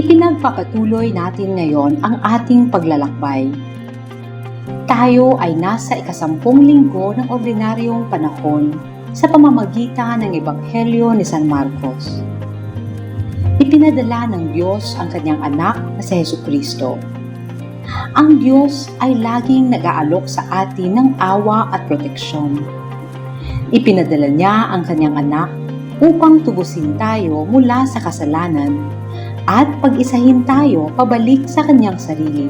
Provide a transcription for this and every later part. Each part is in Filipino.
Ipinagpapatuloy natin ngayon ang ating paglalakbay. Tayo ay nasa ikasampung linggo ng ordinaryong panahon sa pamamagitan ng Ebanghelyo ni San Marcos. Ipinadala ng Diyos ang kanyang anak na si Heso Kristo. Ang Diyos ay laging nag-aalok sa atin ng awa at proteksyon. Ipinadala niya ang kanyang anak upang tubusin tayo mula sa kasalanan at pag-isahin tayo pabalik sa kanyang sarili.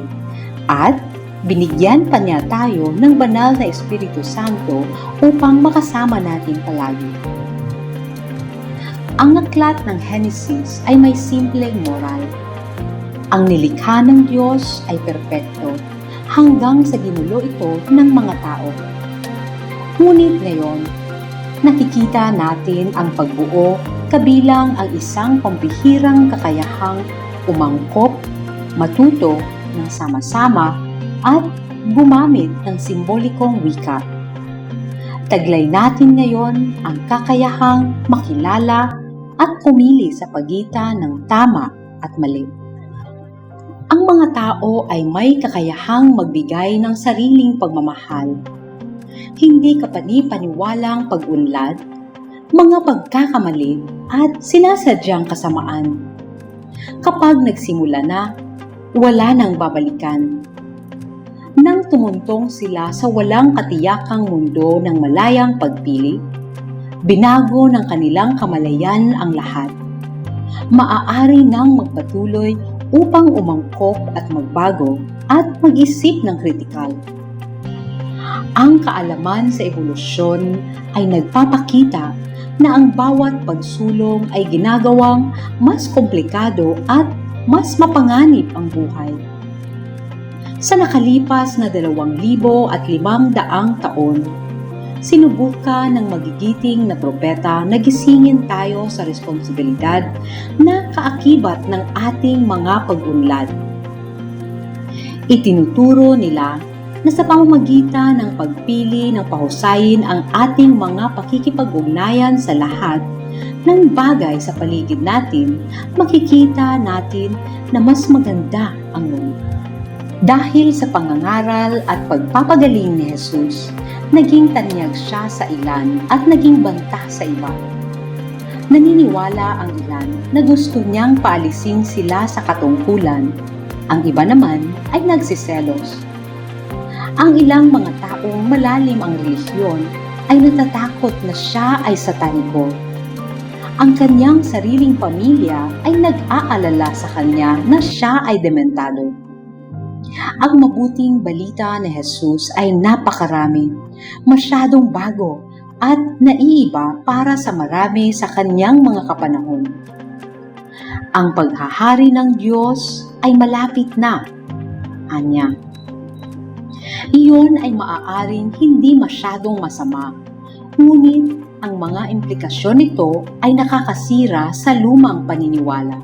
At binigyan pa niya tayo ng banal na Espiritu Santo upang makasama natin palagi. Ang aklat ng Genesis ay may simpleng moral. Ang nilikha ng Diyos ay perpekto hanggang sa ginulo ito ng mga tao. Ngunit ngayon, nakikita natin ang pagbuo kabilang ang isang pampihirang kakayahang umangkop, matuto ng sama-sama at gumamit ng simbolikong wika. Taglay natin ngayon ang kakayahang makilala at pumili sa pagitan ng tama at mali. Ang mga tao ay may kakayahang magbigay ng sariling pagmamahal. Hindi kapani-paniwalang pag-unlad mga pagkakamali at sinasadyang kasamaan. Kapag nagsimula na, wala nang babalikan. Nang tumuntong sila sa walang katiyakang mundo ng malayang pagpili, binago ng kanilang kamalayan ang lahat. Maaari nang magpatuloy upang umangkop at magbago at mag-isip ng kritikal. Ang kaalaman sa evolusyon ay nagpapakita na ang bawat pagsulong ay ginagawang mas komplikado at mas mapanganib ang buhay. Sa nakalipas na dalawang libo at limang daang taon, sinubukan ng magigiting na propeta na gisingin tayo sa responsibilidad na kaakibat ng ating mga pag-unlad. Itinuturo nila na sa pamamagitan ng pagpili ng pahusayin ang ating mga pakikipag-ugnayan sa lahat ng bagay sa paligid natin, makikita natin na mas maganda ang mundo. Dahil sa pangangaral at pagpapagaling ni Jesus, naging tanyag siya sa ilan at naging banta sa iba. Naniniwala ang ilan na gusto niyang paalisin sila sa katungkulan. Ang iba naman ay nagsiselos ang ilang mga taong malalim ang relihiyon ay natatakot na siya ay sataniko. Ang kanyang sariling pamilya ay nag-aalala sa kanya na siya ay dementado. Ang mabuting balita ni Jesus ay napakarami, masyadong bago at naiiba para sa marami sa kanyang mga kapanahon. Ang paghahari ng Diyos ay malapit na, anya iyon ay maaaring hindi masyadong masama. Ngunit ang mga implikasyon nito ay nakakasira sa lumang paniniwala.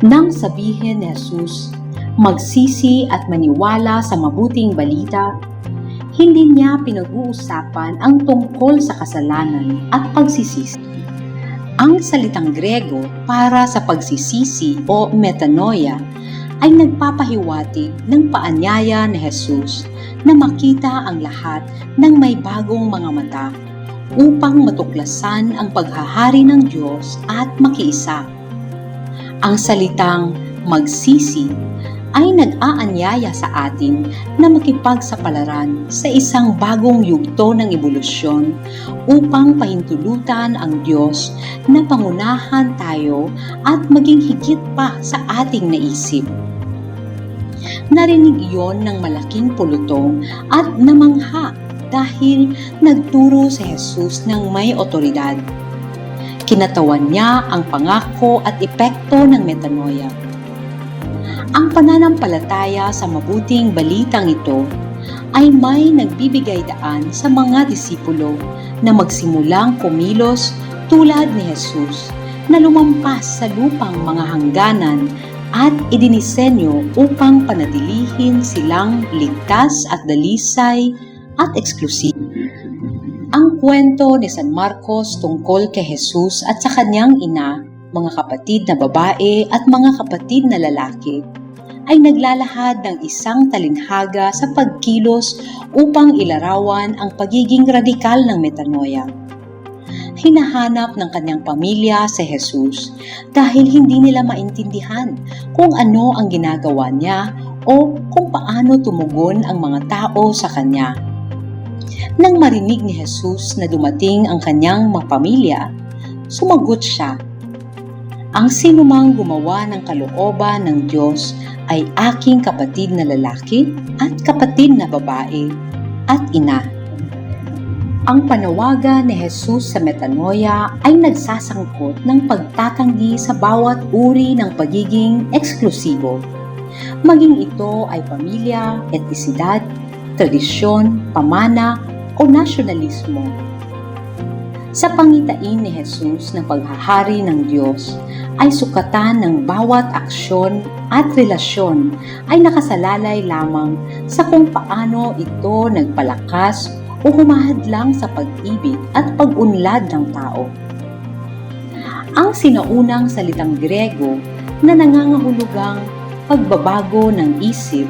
Nang sabihin ni Jesus, magsisi at maniwala sa mabuting balita, hindi niya pinag-uusapan ang tungkol sa kasalanan at pagsisisi. Ang salitang Grego para sa pagsisisi o metanoia ay nagpapahiwatig ng paanyaya ni Jesus na makita ang lahat ng may bagong mga mata upang matuklasan ang paghahari ng Diyos at makiisa. Ang salitang magsisi ay nag-aanyaya sa atin na makipagsapalaran sa isang bagong yugto ng ebolusyon upang pahintulutan ang Diyos na pangunahan tayo at maging higit pa sa ating naisip. Narinig iyon ng malaking pulutong at namangha dahil nagturo si Jesus ng may otoridad. Kinatawan niya ang pangako at epekto ng metanoia. Ang pananampalataya sa mabuting balitang ito ay may nagbibigay daan sa mga disipulo na magsimulang kumilos tulad ni Jesus na lumampas sa lupang mga hangganan at idinisenyo upang panatilihin silang ligtas at dalisay at eksklusibo. Ang kwento ni San Marcos tungkol kay Jesus at sa kanyang ina, mga kapatid na babae at mga kapatid na lalaki ay naglalahad ng isang talinhaga sa pagkilos upang ilarawan ang pagiging radikal ng metanoia. Hinahanap ng kanyang pamilya si Jesus dahil hindi nila maintindihan kung ano ang ginagawa niya o kung paano tumugon ang mga tao sa kanya. Nang marinig ni Jesus na dumating ang kanyang mga pamilya, sumagot siya, Ang sinumang gumawa ng kalooban ng Diyos ay aking kapatid na lalaki at kapatid na babae at ina. Ang panawagan ni Jesus sa metanoia ay nagsasangkot ng pagtatanggi sa bawat uri ng pagiging eksklusibo. Maging ito ay pamilya, etnisidad, tradisyon, pamana o nasyonalismo. Sa pangitain ni Jesus ng paghahari ng Diyos ay sukatan ng bawat aksyon at relasyon ay nakasalalay lamang sa kung paano ito nagpalakas o humahadlang sa pag-ibig at pag-unlad ng tao. Ang sinaunang salitang Grego na nangangahulugang pagbabago ng isip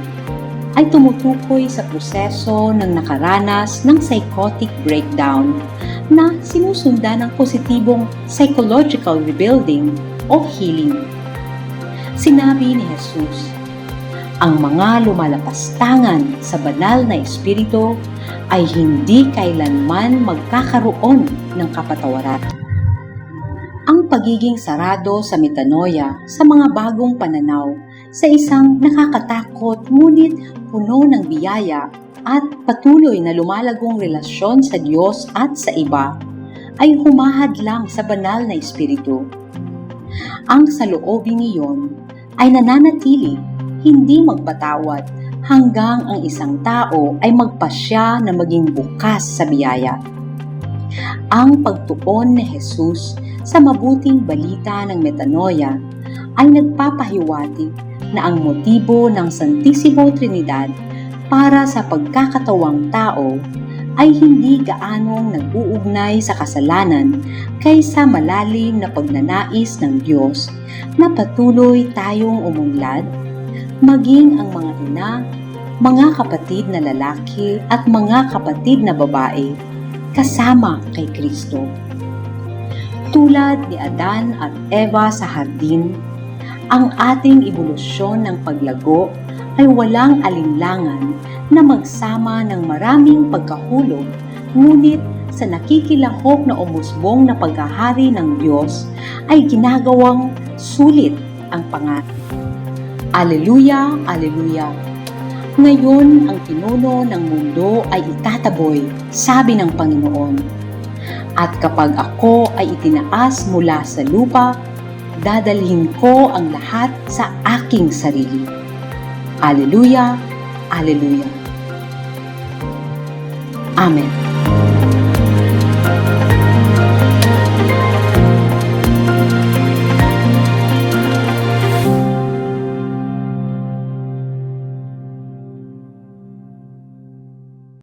ay tumutukoy sa proseso ng nakaranas ng psychotic breakdown na sinusundan ng positibong psychological rebuilding o healing. Sinabi ni Jesus, ang mga lumalapastangan sa banal na espiritu ay hindi kailanman magkakaroon ng kapatawaran. Ang pagiging sarado sa metanoia sa mga bagong pananaw sa isang nakakatakot ngunit puno ng biyaya at patuloy na lumalagong relasyon sa Diyos at sa iba ay humahadlang sa banal na espiritu. Ang saloobin niyon ay nananatili, hindi magpatawad hanggang ang isang tao ay magpasya na maging bukas sa biyaya. Ang pagtuon ni Jesus sa mabuting balita ng metanoia ay nagpapahiwatig na ang motibo ng Santissimo Trinidad para sa pagkakatawang tao ay hindi gaanong nag-uugnay sa kasalanan kaysa malalim na pagnanais ng Diyos na patuloy tayong umunlad, maging ang mga ina, mga kapatid na lalaki at mga kapatid na babae kasama kay Kristo. Tulad ni Adan at Eva sa hardin, ang ating ebolusyon ng paglago ay walang alinlangan na magsama ng maraming pagkahulog, ngunit sa nakikilahok na umusbong na pagkahari ng Diyos ay ginagawang sulit ang pangalan. Aleluya, Aleluya! Ngayon ang pinuno ng mundo ay itataboy, sabi ng Panginoon. At kapag ako ay itinaas mula sa lupa, dadalhin ko ang lahat sa aking sarili. Aleluya, Aleluya. Amen.